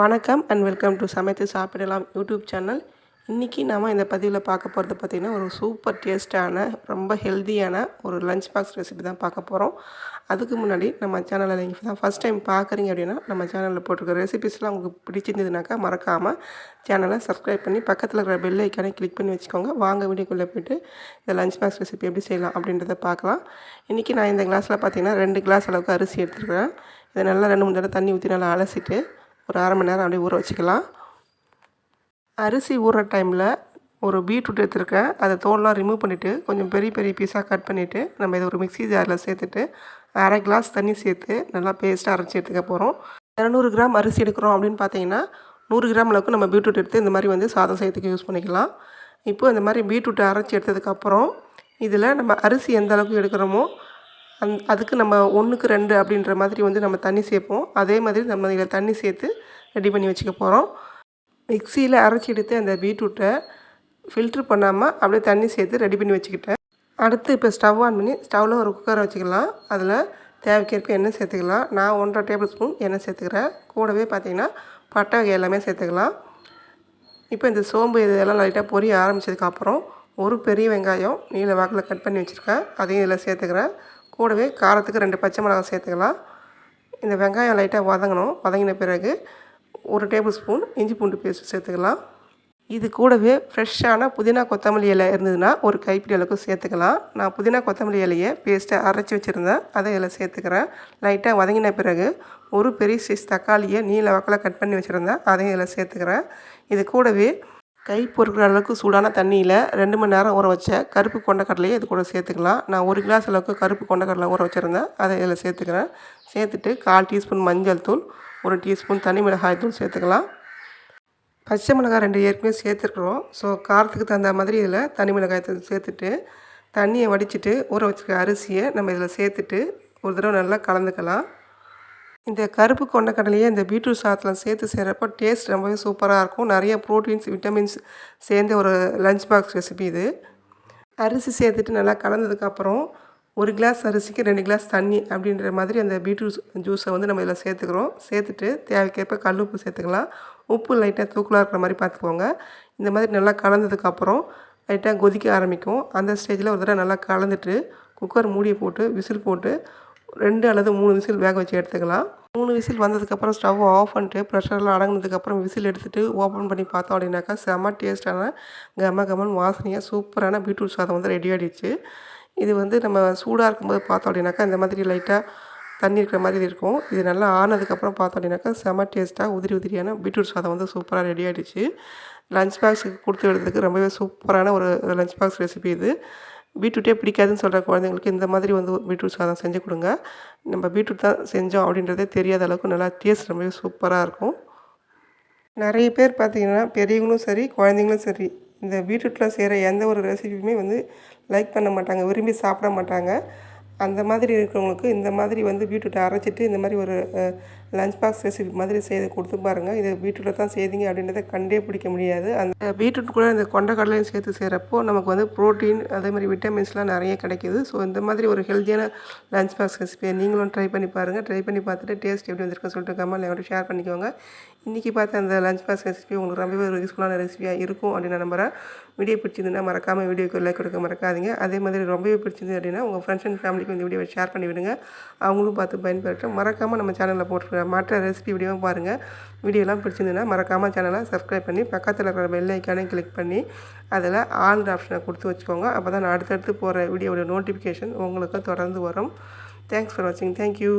வணக்கம் and welcome to சமைத்து சாப்பிடலாம் யூடியூப் சேனல். இன்றைக்கி நாம் இந்த பதிவில் பார்க்க போகிறது பார்த்திங்கன்னா ஒரு சூப்பர் டேஸ்ட்டான ரொம்ப ஹெல்த்தியான ஒரு லஞ்ச் பாக்ஸ் ரெசிபி தான் பார்க்க போகிறோம் அதுக்கு முன்னாடி நம்ம சேனலில் நீங்கள் தான் ஃபஸ்ட் டைம் பார்க்குறீங்க அப்படின்னா நம்ம சேனலில் போட்டிருக்க ரெசிபிஸ்லாம் உங்களுக்கு பிடிச்சிருந்ததுனாக்கா மறக்காமல் சேனலை சப்ஸ்கிரைப் பண்ணி பக்கத்தில் இருக்கிற பெல் ஐக்கானே கிளிக் பண்ணி வச்சுக்கோங்க. வாங்க வீடியோக்குள்ளே போய்ட்டு இந்த லஞ்ச் பாக்ஸ் ரெசிபி எப்படி செய்யலாம் அப்படின்றத பார்க்கலாம். இன்றைக்கி நான் இந்த கிளாஸில் பார்த்திங்கன்னா ரெண்டு கிளாஸ் அளவுக்கு அரிசி எடுத்துருக்கிறேன். இதை நல்லா ரெண்டு மூணு தடவை தண்ணி ஊற்றி நல்லா அலசிட்டு ஒரு அரை மணி நேரம் அப்படியே ஊற வச்சுக்கலாம். அரிசி ஊறுற டைமில் ஒரு பீட்ரூட் எடுத்துருக்கேன். அதை தோல்லாம் ரிமூவ் பண்ணிவிட்டு கொஞ்சம் பெரிய பெரிய பீஸாக கட் பண்ணிவிட்டு நம்ம இதை ஒரு மிக்ஸி ஜாரில் சேர்த்துட்டு அரை கிளாஸ் தண்ணி சேர்த்து நல்லா பேஸ்ட்டாக அரைச்சி எடுத்துக்க போகிறோம் இரநூறு கிராம் அரிசி எடுக்கிறோம் அப்படின்னு பார்த்தீங்கன்னா நூறு கிராம் அளவுக்கு நம்ம பீட்ரூட் எடுத்து இந்த மாதிரி வந்து சாதம் செய்யறதுக்கு யூஸ் பண்ணிக்கலாம். இப்போ இந்த மாதிரி பீட்ரூட்டை அரைச்சி எடுத்ததுக்கப்புறம் இதில் நம்ம அரிசி எந்த அளவுக்கு எடுக்கிறோமோ அந் அதுக்கு நம்ம ஒன்றுக்கு ரெண்டு அப்படின்ற மாதிரி வந்து நம்ம தண்ணி சேர்ப்போம். அதே மாதிரி நம்ம இதில் தண்ணி சேர்த்து ரெடி பண்ணி வச்சுக்க போகிறோம் மிக்சியில் அரைச்சி எடுத்து அந்த பீட்ரூட்டை ஃபில்ட்ரு பண்ணாமல் அப்படியே தண்ணி சேர்த்து ரெடி பண்ணி வச்சுக்கிட்டேன். அடுத்து இப்போ ஸ்டவ் ஆன் பண்ணி ஸ்டவ்வில் ஒரு குக்கரை வச்சுக்கலாம். அதில் தேவைக்கேற்ப எண்ணெய் சேர்த்துக்கலாம். நான் ஒன்றரை டேபிள் ஸ்பூன் எண்ணெய் சேர்த்துக்கிறேன். கூடவே பார்த்திங்கன்னா பட்டை வகை எல்லாமே சேர்த்துக்கலாம். இப்போ இந்த சோம்பு இதெல்லாம் லைட்டாக பொரிய ஆரம்பித்ததுக்கப்புறம் ஒரு பெரிய வெங்காயம் நீல வாக்கில் கட் பண்ணி வச்சுருக்கேன். அதையும் இதில் சேர்த்துக்கிறேன். கூடவே காரத்துக்கு ரெண்டு பச்சை மிளகாய் சேர்த்துக்கலாம். இந்த வெங்காயம் லைட்டாக வதங்கணும். வதங்கின பிறகு ஒரு டேபிள் ஸ்பூன் இஞ்சி பூண்டு பேஸ்ட் சேர்த்துக்கலாம். இது கூடவே ஃப்ரெஷ்ஷான புதினா கொத்தமல்லி இலை இருந்ததுன்னா ஒரு கைப்பிடி அளவுக்கு சேர்த்துக்கலாம். நான் புதினா கொத்தமல்லி இலையை பேஸ்ட்டை அரைச்சி வச்சுருந்தேன். அதை இதில் சேர்த்துக்கிறேன். லைட்டாக வதங்கின பிறகு ஒரு பெரிய சைஸ் தக்காளியை நீல வக்கில் கட் பண்ணி வச்சுருந்தேன். அதையும் இதில் சேர்த்துக்கிறேன். இது கூடவே கை பொறுக்கிற அளவுக்கு சூடான தண்ணியில் ரெண்டு மணி நேரம் ஊற வச்ச கருப்பு கொண்டக்கடலையை இது கூட சேர்த்துக்கலாம். நான் ஒரு கிளாஸ் அளவுக்கு கருப்பு கொண்டக்கடலை ஊற வச்சுருந்தேன். அதை இதில் சேர்த்துக்கிறேன். சேர்த்துட்டு கால் டீஸ்பூன் மஞ்சள் தூள் ஒரு டீஸ்பூன் தனி மிளகாய் தூள் சேர்த்துக்கலாம். பச்சை மிளகாய் ரெண்டு ஏற்கனவே சேர்த்துருக்குறோம். ஸோ காரத்துக்கு தகுந்த மாதிரி இதில் தனி மிளகாய் தூள் சேர்த்துட்டு தண்ணியை வடிச்சிட்டு ஊற வச்சுருக்க அரிசியை நம்ம இதில் சேர்த்துட்டு ஒரு தடவை நல்லா கலந்துக்கலாம். இந்த கருப்பு கொண்ட கடலையை இந்த பீட்ரூட் சாதத்தில் சேர்த்து செய்கிறப்போ டேஸ்ட் ரொம்பவே சூப்பராக இருக்கும். நிறைய ப்ரோட்டீன்ஸ் விட்டமின்ஸ் சேர்ந்த ஒரு லஞ்ச் பாக்ஸ் ரெசிபி இது. அரிசி சேர்த்துட்டு நல்லா கலந்ததுக்கப்புறம் ஒரு கிளாஸ் அரிசிக்கு ரெண்டு கிளாஸ் தண்ணி அப்படின்ற மாதிரி அந்த பீட்ரூட் ஜூஸை வந்து நம்ம இதில் சேர்த்துக்கிறோம். சேர்த்துட்டு தேவைக்கேற்ப கல் உப்பு சேர்த்துக்கலாம். உப்பு லைட்டாக தூக்கலாக இருக்கிற மாதிரி பார்த்துக்கோங்க. இந்த மாதிரி நல்லா கலந்ததுக்கப்புறம் லைட்டாக கொதிக்க ஆரம்பிக்கும். அந்த ஸ்டேஜில் ஒரு தடவை நல்லா கலந்துட்டு குக்கர் மூடியை போட்டு விசில் போட்டு ரெண்டு அல்லது மூணு விசில் வேக வச்சு எடுத்துக்கலாம். மூணு விசில் வந்ததுக்கப்புறம் ஸ்டவ் ஆஃப் பண்ணிட்டு ப்ரெஷர்லாம் அடங்கினதுக்கப்புறம் விசில் எடுத்துகிட்டு ஓப்பன் பண்ணி பார்த்தோம் அப்படின்னாக்கா செம்ம டேஸ்ட்டான கம கமன் வாசனையாக சூப்பரான பீட்ரூட் சாதம் வந்து ரெடி ஆகிடுச்சு இது வந்து நம்ம சூடாக இருக்கும்போது பார்த்தோம் அப்படின்னாக்கா இந்த மாதிரி லைட்டாக தண்ணி இருக்கிற மாதிரி இருக்கும். இது நல்லா ஆனதுக்கப்புறம் பார்த்தோம் அப்படின்னாக்கா செம டேஸ்ட்டாக உதிரி உதிரியான பீட்ரூட் சாதம் வந்து சூப்பராக ரெடி ஆகிடுச்சு லஞ்ச் பாக்ஸுக்கு கொடுத்து விடுறதுக்கு ரொம்பவே சூப்பரான ஒரு லஞ்ச் பாக்ஸ் ரெசிபி இது. பீட்ரூட்டே பிடிக்காதுன்னு சொல்கிற குழந்தைங்களுக்கு இந்த மாதிரி வந்து பீட்ரூட் சாதம் செஞ்சு கொடுங்க. நம்ம பீட்ரூட் தான் செஞ்சோம் அப்படின்றதே தெரியாத அளவுக்கு நல்லா டேஸ்ட் ரொம்பவே சூப்பராக இருக்கும். நிறைய பேர் பார்த்திங்கன்னா பெரியவங்களும் சரி குழந்தைங்களும் சரி இந்த பீட்ரூட்டில் செய்கிற எந்த ஒரு ரெசிபியுமே வந்து லைக் பண்ண மாட்டாங்க விரும்பி சாப்பிட மாட்டாங்க. அந்த மாதிரி இருக்கிறவங்களுக்கு இந்த மாதிரி வந்து பீட்ரூட்டை அரைச்சிட்டு இந்த மாதிரி ஒரு லஞ்ச் பாக்ஸ் ரெசிபி மாதிரி செய்து கொடுத்து பாருங்கள் இது பீட்ரூட்டில் தான் செய்தீங்க அப்படின்றத கண்டே பிடிக்க முடியாது. அந்த பீட்ரூட் கூட இந்த கொண்டக்கடலையும் சேர்த்து செய்கிறப்போ நமக்கு வந்து ப்ரோட்டீன் அதே மாதிரி விட்டமின்ஸ்லாம் நிறைய கிடைக்கிது. ஸோ இந்த மாதிரி ஒரு ஹெல்த்தியான லஞ்ச் பாக்ஸ் ரெசிபியை நீங்களும் ட்ரை பண்ணி பாருங்கள் ட்ரை பண்ணி பார்த்துட்டு டேஸ்ட் எப்படி வந்திருக்குன்னு சொல்லிட்டு கமெண்ட்ல என்கிட்ட ஷேர் பண்ணிக்கோங்க. இன்றைக்கி பார்த்த அந்த லஞ்ச் பாக்ஸ் ரெசிபி உங்களுக்கு ரொம்பவே ஒரு யூஸ்ஃபுல்லான ரெசிபியாக இருக்கும் அப்படின்னு நான் நம்புகிறேன் வீடியோ பிடிச்சிருந்துன்னா மறக்காமல் வீடியோக்கு லைக் கொடுக்க மறக்காதீங்க. அதே மாதிரி ரொம்பவே பிடிச்சிருந்து அப்படின்னா உங்கள் ஃப்ரெண்ட்ஸ் அண்ட் ஃபேமிலிக்கு இந்த வீடியோவை ஷேர் பண்ணி விடுங்க. அவங்களும் பார்த்து பயன்பெற்று மறக்காமல் நம்ம சேனலில் போட்டுருக்கோம் மற்ற ரெசிபி வீடியோவும் பாருங்கள் வீடியோலாம் பிடிச்சிருந்துன்னா மறக்காமல் சேனலை சப்ஸ்கிரைப் பண்ணி பக்கத்தில் இருக்கிற பெல் ஐக்கானே கிளிக் பண்ணி அதில் ஆல் ஆப்ஷனை கொடுத்து வச்சுக்கோங்க. அப்போ தான் நான் அடுத்தடுத்து போகிற வீடியோட நோட்டிஃபிகேஷன் உங்களுக்கு தொடர்ந்து வரும். தேங்க்ஸ் ஃபார் வாட்சிங் தேங்க்யூ